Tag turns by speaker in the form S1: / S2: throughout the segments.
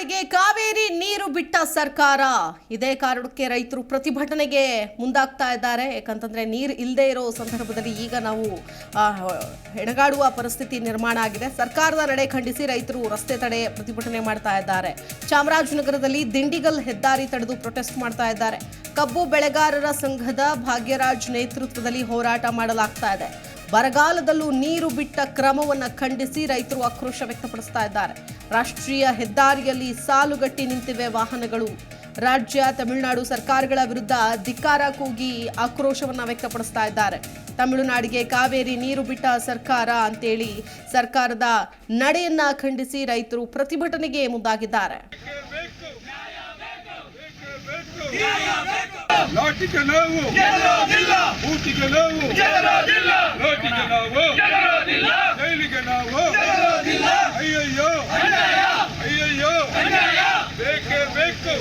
S1: ತಮಿಳುನಾಡಿಗೆ ಕಾವೇರಿ ನೀರು ಬಿಟ್ಟ ಸರ್ಕಾರ. ಇದೇ ಕಾರಣಕ್ಕೆ ರೈತರು ಪ್ರತಿಭಟನೆಗೆ ಮುಂದಾಗ್ತಾ ಇದ್ದಾರೆ. ಯಾಕಂತಂದ್ರೆ ನೀರು ಇಲ್ಲದೆ ಇರೋ ಸಂದರ್ಭದಲ್ಲಿ ಈಗ ನಾವು ಹೆಣಗಾಡುವ ಪರಿಸ್ಥಿತಿ ನಿರ್ಮಾಣ ಆಗಿದೆ. ಸರ್ಕಾರದ ನಡೆ ಖಂಡಿಸಿ ರೈತರು ರಸ್ತೆ ತಡೆ ಪ್ರತಿಭಟನೆ ಮಾಡ್ತಾ ಇದ್ದಾರೆ. ಚಾಮರಾಜನಗರದಲ್ಲಿ ದಿಂಡಿಗಲ್ ಹೆದ್ದಾರಿ ತಡೆದು ಪ್ರೊಟೆಸ್ಟ್ ಮಾಡ್ತಾ ಇದ್ದಾರೆ. ಕಬ್ಬು ಬೆಳೆಗಾರರ ಸಂಘದ ಭಾಗ್ಯರಾಜ್ ನೇತೃತ್ವದಲ್ಲಿ ಹೋರಾಟ ಮಾಡಲಾಗ್ತಾ ಇದೆ. ಬರಗಾಲದಲ್ಲೂ ನೀರು ಬಿಟ್ಟ ಕ್ರಮವನ್ನು ಖಂಡಿಸಿ ರೈತರು ಆಕ್ರೋಶ ವ್ಯಕ್ತಪಡಿಸ್ತಾ ಇದ್ದಾರೆ. ರಾಷ್ಟ್ರೀಯ ಹೆದ್ದಾರಿಯಲ್ಲಿ ಸಾಲುಗಟ್ಟಿ ನಿಂತಿವೆ ವಾಹನಗಳು. ರಾಜ್ಯ ತಮಿಳುನಾಡು ಸರ್ಕಾರಗಳ ವಿರುದ್ಧ ಧಿಕ್ಕಾರ ಕೂಗಿ ಆಕ್ರೋಶವನ್ನು ವ್ಯಕ್ತಪಡಿಸ್ತಾ ಇದ್ದಾರೆ. ತಮಿಳುನಾಡಿಗೆ ಕಾವೇರಿ ನೀರು ಬಿಟ್ಟ ಸರ್ಕಾರ ಅಂತೇಳಿ ಸರ್ಕಾರದ ನಡೆಯನ್ನ ಖಂಡಿಸಿ ರೈತರು ಪ್ರತಿಭಟನೆಗೆ ಮುಂದಾಗಿದ್ದಾರೆ.
S2: ಲಾಟಿಗೆ ನಾವು. ಬೂಟಿಗೆ ನೋವು. ನಾವು ಜೈಲಿಗೆ ನಾವು ಅಯ್ಯಯ್ಯೋ ಅಯ್ಯಯ್ಯೋ ಬೇಕೇ ಬೇಕು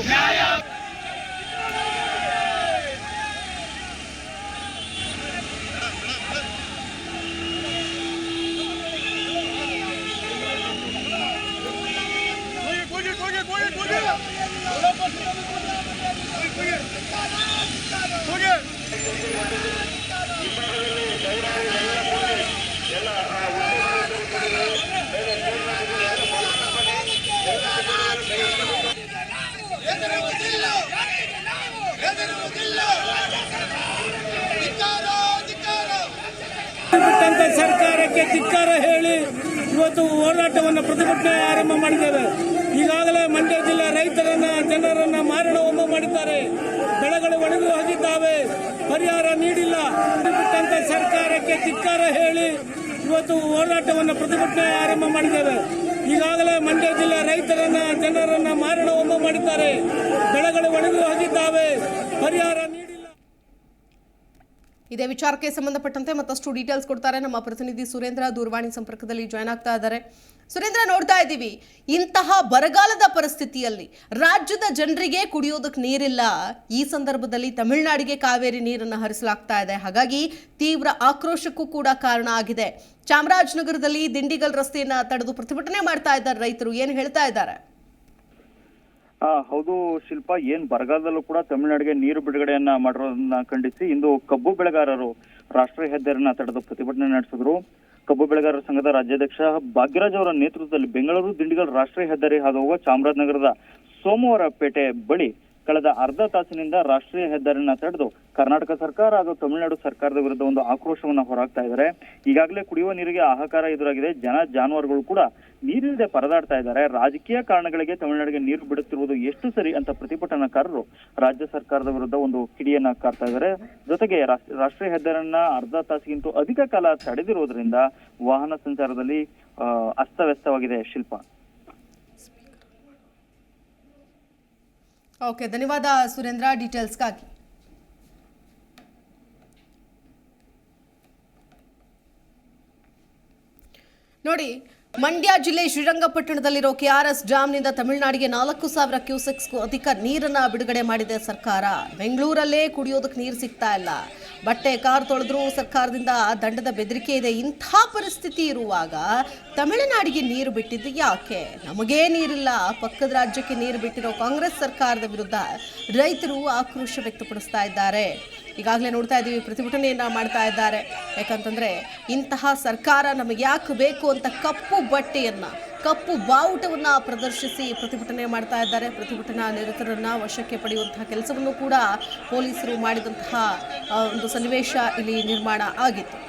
S3: ಬಿಟ್ಟಂತ ಸರ್ಕಾರಕ್ಕೆ ಧಿಕ್ಕಾರ ಹೇಳಿ ಇವತ್ತು ಹೋರಾಟವನ್ನು ಪ್ರತಿಭಟನೆ ಆರಂಭ ಮಾಡಿದ್ದೇವೆ. ಈಗಾಗಲೇ ಮಂಡ್ಯ ಜಿಲ್ಲೆ ರೈತರನ್ನ, ಜನರನ್ನ ಮಾರಣ ಹೋಮ ಮಾಡಿದ್ದಾರೆ. ಬೆಳೆಗಳು ಒಣಗಿ ಹೋಗಿದ್ದಾವೆ. ಪರಿಹಾರ ನೀಡಿಲ್ಲ. ಸರ್ಕಾರಕ್ಕೆ ಧಿಕ್ಕಾರ ಹೇಳಿ ಇವತ್ತು ಹೋರಾಟವನ್ನು ಪ್ರತಿಭಟನೆ ಆರಂಭ ಮಾಡಿದ್ದೇವೆ. ಈಗಾಗಲೇ ಮಂಡ್ಯ ಜಿಲ್ಲೆ ರೈತರನ್ನ, ಜನರನ್ನ ಮಾರಣ ಹೋಮ ಮಾಡಿದ್ದಾರೆ. ಬೆಳೆಗಳು ಒಣಗಿ ಹೋಗಿದ್ದಾವೆ. ಪರಿಹಾರ
S1: ಇದೇ ವಿಚಾರಕ್ಕೆ ಸಂಬಂಧಪಟ್ಟಂತೆ ಮತ್ತಷ್ಟು ಡೀಟೇಲ್ಸ್ ಕೊಡ್ತಾರೆ ನಮ್ಮ ಪ್ರತಿನಿಧಿ ಸುರೇಂದ್ರ ದೂರವಾಣಿ ಸಂಪರ್ಕದಲ್ಲಿ ಜಾಯ್ನ್ ಆಗ್ತಾ ಇದ್ದಾರೆ. ಸುರೇಂದ್ರ, ನೋಡ್ತಾ ಇದ್ದೀವಿ. ಇಂತಹ ಬರಗಾಲದ ಪರಿಸ್ಥಿತಿಯಲ್ಲಿ ರಾಜ್ಯದ ಜನರಿಗೆ ಕುಡಿಯೋದಕ್ಕೆ ನೀರಿಲ್ಲ. ಈ ಸಂದರ್ಭದಲ್ಲಿ ತಮಿಳುನಾಡಿಗೆ ಕಾವೇರಿ ನೀರನ್ನು ಹರಿಸಲಾಗ್ತಾ ಇದೆ. ಹಾಗಾಗಿ ತೀವ್ರ ಆಕ್ರೋಶಕ್ಕೂ ಕೂಡ ಕಾರಣ ಆಗಿದೆ. ಚಾಮರಾಜನಗರದಲ್ಲಿ ದಿಂಡಿಗಲ್ ರಸ್ತೆಯನ್ನು ತಡೆದು ಪ್ರತಿಭಟನೆ ಮಾಡ್ತಾ ಇದ್ದಾರೆ ರೈತರು. ಏನು ಹೇಳ್ತಾ ಇದ್ದಾರೆ?
S4: ಹೌದು ಶಿಲ್ಪ, ಏನ್ ಬರಗಾಲದಲ್ಲೂ ಕೂಡ ತಮಿಳುನಾಡಿಗೆ ನೀರು ಬಿಡುಗಡೆಯನ್ನ ಮಾಡಿರೋದನ್ನ ಖಂಡಿಸಿ ಇಂದು ಕಬ್ಬು ಬೆಳೆಗಾರರು ರಾಷ್ಟ್ರೀಯ ಹೆದ್ದಾರಿನ ತಡೆದು ಪ್ರತಿಭಟನೆ ನಡೆಸಿದ್ರು. ಕಬ್ಬು ಬೆಳೆಗಾರರ ಸಂಘದ ರಾಜ್ಯಾಧ್ಯಕ್ಷ ಭಾಗ್ಯರಾಜ್ ಅವರ ನೇತೃತ್ವದಲ್ಲಿ ಬೆಂಗಳೂರು, ದಿಂಡಿಗಲ್ ರಾಷ್ಟ್ರೀಯ ಹೆದ್ದಾರಿ ಹಾದು ಹೋಗುವ ಚಾಮರಾಜನಗರದ ಸೋಮವಾರಪೇಟೆ ಬಳಿ ಕಳೆದ ಅರ್ಧ ತಾಸಿನಿಂದ ರಾಷ್ಟ್ರೀಯ ಹೆದ್ದಾರಿನ ತಡೆದು ಕರ್ನಾಟಕ ಸರ್ಕಾರ ಹಾಗೂ ತಮಿಳುನಾಡು ಸರ್ಕಾರದ ವಿರುದ್ಧ ಒಂದು ಆಕ್ರೋಶವನ್ನ ಹೊರಹಾಕ್ತಾ ಇದ್ದಾರೆ. ಈಗಾಗಲೇ ಕುಡಿಯುವ ನೀರಿಗೆ ಆಹಾಕಾರ ಎದುರಾಗಿದೆ. ಜನ ಜಾನುವಾರುಗಳು ಕೂಡ ನೀರಿಲ್ಲದೆ ಪರದಾಡ್ತಾ ಇದ್ದಾರೆ. ರಾಜಕೀಯ ಕಾರಣಗಳಿಗೆ ತಮಿಳುನಾಡಿಗೆ ನೀರು ಬಿಡುತ್ತಿರುವುದು ಎಷ್ಟು ಸರಿ ಅಂತ ಪ್ರತಿಭಟನಾಕಾರರು ರಾಜ್ಯ ಸರ್ಕಾರದ ವಿರುದ್ಧ ಒಂದು ಕಿಡಿಯನ್ನ ಕಾರ್ತಾ ಇದ್ದಾರೆ. ಜೊತೆಗೆ ರಾಷ್ಟ್ರ- ರಾಷ್ಟ್ರೀಯ ಹೆದ್ದಾರಿಯನ್ನ ಅರ್ಧ ತಾಸಿಗಿಂತ ಅಧಿಕ ಕಾಲ ತಡೆದಿರುವುದರಿಂದ ವಾಹನ ಸಂಚಾರದಲ್ಲಿ ಅಸ್ತವ್ಯಸ್ತವಾಗಿದೆ ಶಿಲ್ಪ.
S1: ಓಕೆ ಧನ್ಯವಾದ ಸುರೇಂದ್ರ. ಡೀಟೇಲ್ಸ್ಗಾಗಿ ನೋಡಿ ಮಂಡ್ಯ ಜಿಲ್ಲೆ ಶ್ರೀರಂಗಪಟ್ಟಣದಲ್ಲಿರೋ ಕೆಆರ್ಎಸ್ ಡ್ಯಾಂನಿಂದ ತಮಿಳುನಾಡಿಗೆ ನಾಲ್ಕು ಸಾವಿರ ಕ್ಯೂಸೆಕ್ಸ್ಗೂ ಅಧಿಕ ನೀರನ್ನು ಬಿಡುಗಡೆ ಮಾಡಿದೆ ಸರ್ಕಾರ. ಬೆಂಗಳೂರಲ್ಲೇ ಕುಡಿಯೋದಕ್ಕೆ ನೀರು ಸಿಗ್ತಾ ಇಲ್ಲ. ಬಟ್ಟೆ, ಕಾರ್ ತೊಳೆದ್ರೂ ಸರ್ಕಾರದಿಂದ ದಂಡದ ಬೆದರಿಕೆ ಇದೆ. ಇಂಥ ಪರಿಸ್ಥಿತಿ ಇರುವಾಗ ತಮಿಳುನಾಡಿಗೆ ನೀರು ಬಿಟ್ಟಿದ್ದು ಯಾಕೆ? ನಮಗೇ ನೀರಿಲ್ಲ. ಪಕ್ಕದ ರಾಜ್ಯಕ್ಕೆ ನೀರು ಬಿಟ್ಟಿರೋ ಕಾಂಗ್ರೆಸ್ ಸರ್ಕಾರದ ವಿರುದ್ಧ ರೈತರು ಆಕ್ರೋಶ ವ್ಯಕ್ತಪಡಿಸ್ತಾ ಇದ್ದಾರೆ. ಈಗಾಗಲೇ ನೋಡ್ತಾ ಇದ್ದೀವಿ, ಪ್ರತಿಭಟನೆಯನ್ನು ಮಾಡ್ತಾ ಇದ್ದಾರೆ. ಯಾಕಂತಂದರೆ ಇಂತಹ ಸರ್ಕಾರ ನಮಗೆ ಯಾಕೆ ಬೇಕು ಅಂತ ಕಪ್ಪು ಬಟ್ಟೆಯನ್ನ, ಕಪ್ಪು ಬಾವುಟವನ್ನ ಪ್ರದರ್ಶಿಸಿ ಪ್ರತಿಭಟನೆ ಮಾಡ್ತಾ ಇದ್ದಾರೆ. ಪ್ರತಿಭಟನಾ ನಿರತರನ್ನ ವಶಕ್ಕೆ ಪಡೆಯುವಂತಹ ಕೆಲಸವನ್ನು ಕೂಡ ಪೊಲೀಸರು ಮಾಡಿದಂತಹ ಒಂದು ಸನ್ನಿವೇಶ ಇಲ್ಲಿ ನಿರ್ಮಾಣ ಆಗಿತ್ತು.